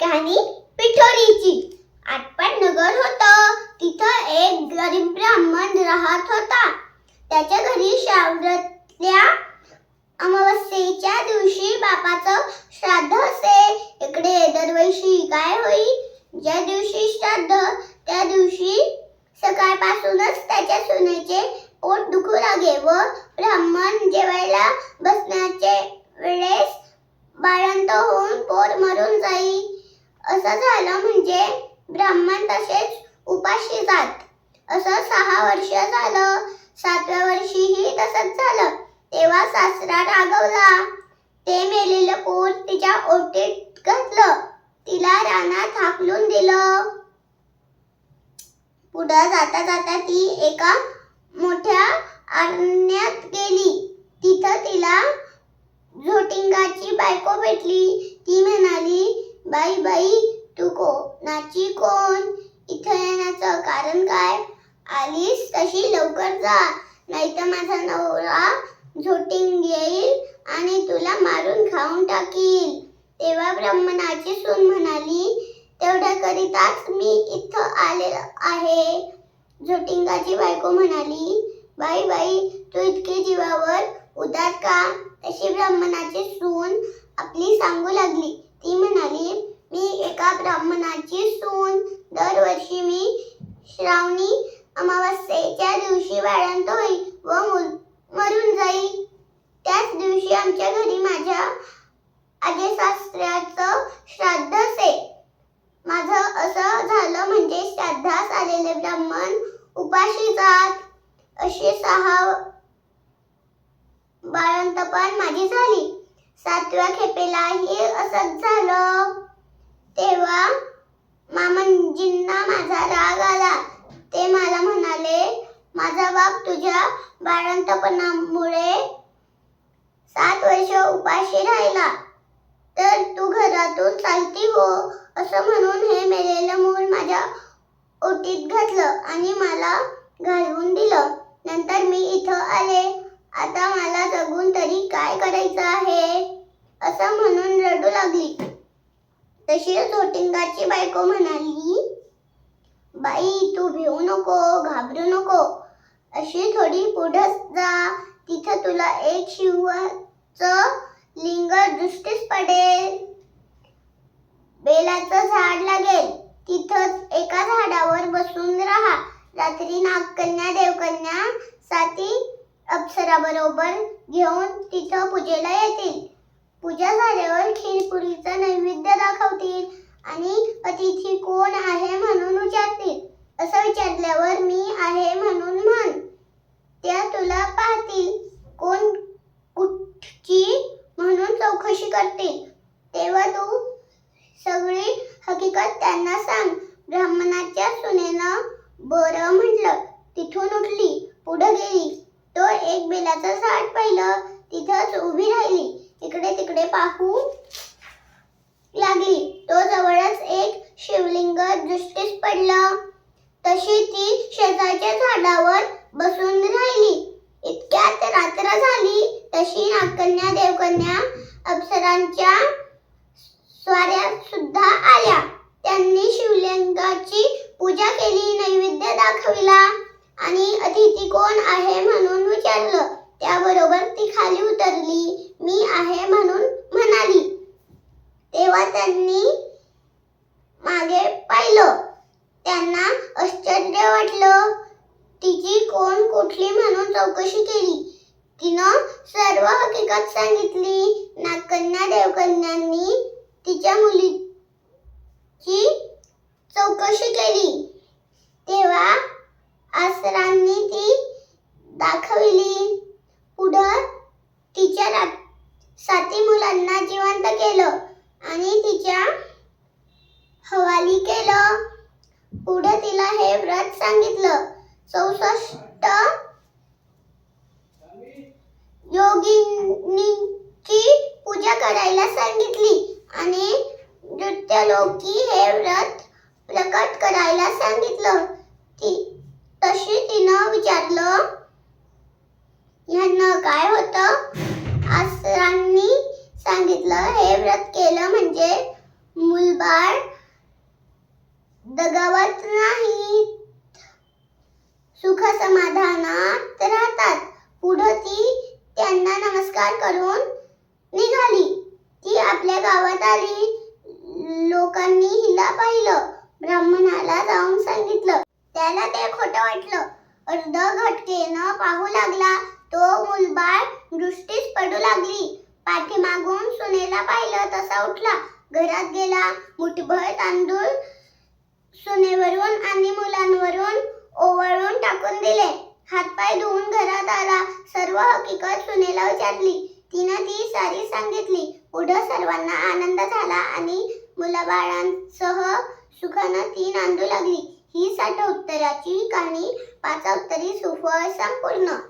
कहाणी पिठोरीची. आटपाट नगर होतं. तिथं एक गरीब ब्राह्मण राहत होता. त्याच्या घरी श्रावणातल्या अमावस्येच्या दिवशी बापाचं श्राद्ध असे. इकडे दरवर्षी काय होईल ज्या दिवशी श्राद्ध त्या दिवशी सकाळपासूनच त्याच्या म्हणजे ब्राह्मण तसेच उपाशी जात. असं सहा वर्ष झालं सातव्या वर्षीही तसंच झालं. तेव्हा सासरा रागवला. ते मेलेलं पोर तिच्या ओटीत घातलं. तिला रानात हाकलून दिलं. पुढं जाता जाता ती एका मोठ्या अरण्यात गेली. तिथं तिला झोटिंगाची बायको भेटली. ती म्हणाली बाई बाई कोणाची कोण? इथं येण्याचं कारण काय? आलीस तशी लवकर जा नाहीतर माझा नवरा झोटिंग येईल आणि तुला मारून खाऊन टाकील. तेव्हा ब्राह्मणाची सून म्हणाली तेवढ्याकरिताच मी इथं आले आहे. झोटिंगाची बायको म्हणाली बाई बाई तू इतकी जीवावर उदार का? तशी ब्राह्मणाची सून आपली सांग लागली ती म्हणाली मी एका ब्राह्मणाची सून दरवर्षी मी श्रावणी अमावस्येच्या दिवशी वाळंत होईल व मुल- मरून जाईल त्याच दिवशी आमच्या घरी माझ्या आजी सासऱ्याचं श्राद्ध से. माझं असं झालं म्हणजे श्राद्धास आलेले ब्राह्मण उपाशी जात अशी सहा बाळंतपण माझी झाली. सातव्या खेपेलाही असंच झालं. तेव्हा मामंजींना माझा राग आला. ते मला म्हणाले माझा बाप तुझ्या बाळंतपणामुळे सात वर्ष उपाशी राहिला. तर तू घरातून चालती हो असं म्हणून हे मेलेलं मूल माझ्या ओटीत घातलं आणि मला घालवून दिलं. नंतर मी इथं आले. आता मला जगून तरी काय करायचं आहे? असं म्हणून रडू लागली. तशीच झोटिंगाची बायको म्हणाली बाई तू भिवू नको घाबरू नको. अशी थोडी पुढं जा. तिथं तुला एक शिवाचं लिंग दृष्टीस पडेल. बेलाचं झाड लागेल. तिथंच एका झाडावर बसून राहा. रात्री नागकन्या देवकन्या साती अप्सरा बरोबर घेऊन तिथं पूजेला येतील. पूजा झाल्यावर खीरपुरीचा नैवेद्य दाखवतील आणि अतिथी कोण आहे म्हणून विचारतील असं विचारल्यावर मी आहे म्हणून म्हण. त्या तुला पाहतील कोण कुठची म्हणून चौकशी करतील तेव्हा तू सगळी हकीकत त्यांना सांग ब्राह्मणाच्या सुनेनं बरं म्हटलं तिथून उठली पुढे गेली. तो एक बेलाचं झाड पाहिलं तिथंच उभी राहिली. इकडे तिकडे पाहू लागली. तो जवळच एक शिवलिंग दृष्टीस पडलं. तशी ती शेजारच्या झाडावर बसून राहिली. इतक्यात रात्र झाली तशी नागकन्या देवकन्या अप्सरांच्या स्वाऱ्या सुद्धा आल्या. त्यांनी शिवलिंगाची पूजा केली नैवेद्य दाखविला. आणि अतिथी कोण आहे म्हणून विचारलं. त्याबरोबर ती खाली उतरली. मी आहे म्हणून म्हणाली. तेव्हा त्यांनी मागे पाहिलं. त्यांना आश्चर्य वाटलं. तिची कोण कुठली म्हणून चौकशी केली. तिनं सर्व हकीकत सांगितली. नागकन्या देवकन्यांनी तिच्या मुली चौकशी केली तेव्हा आसरांनी ती दाखविली पुढं तिच्या रा- साती मुलांना जिवंत केलं आणि तिच्या हवाली केलं. पुढे तिला हे व्रत सांगितलं. चौसष्ट योगिनीची पूजा करायला सांगितली आणि नृत्यलोकी हे व्रत प्रकट करायला सांगितलं. ती तशी तिनं विचारलं ह्यांना काय होतं? आसरांनी सांगितलं हे व्रत केलं म्हणजे मुलबाळ दगावत नाही सुख समाधानात राहतात. पुढं ती त्यांना नमस्कार करून निघाली. ती आपल्या गावात आली. लोकांनी हिला पाहिलं. ब्राह्मणाला जाऊन सांगितलं. त्याला ते खोटं वाटलं. अर्ध घटकेनं पाहू लागला. तो मुलबाळ दृष्टीस पडू लागली. पाठीमागून सुनेला पाहिलं तसा उठला. घरात गेला. मुठभर तांदूळ सुनेवरून आणि मुलांवरून ओवाळून टाकून दिले. हातपाय धुवून घरात आला. सर्व हकीकत सुनेला विचारली. तिनं ती सारी सांगितली. पुढं सर्वांना आनंद झाला आणि मुलाबाळांसह सुखानं ती नांदू लागली. ही साठ उत्तराची कहाणी. पाच उत्तरी सुफळ संपूर्ण.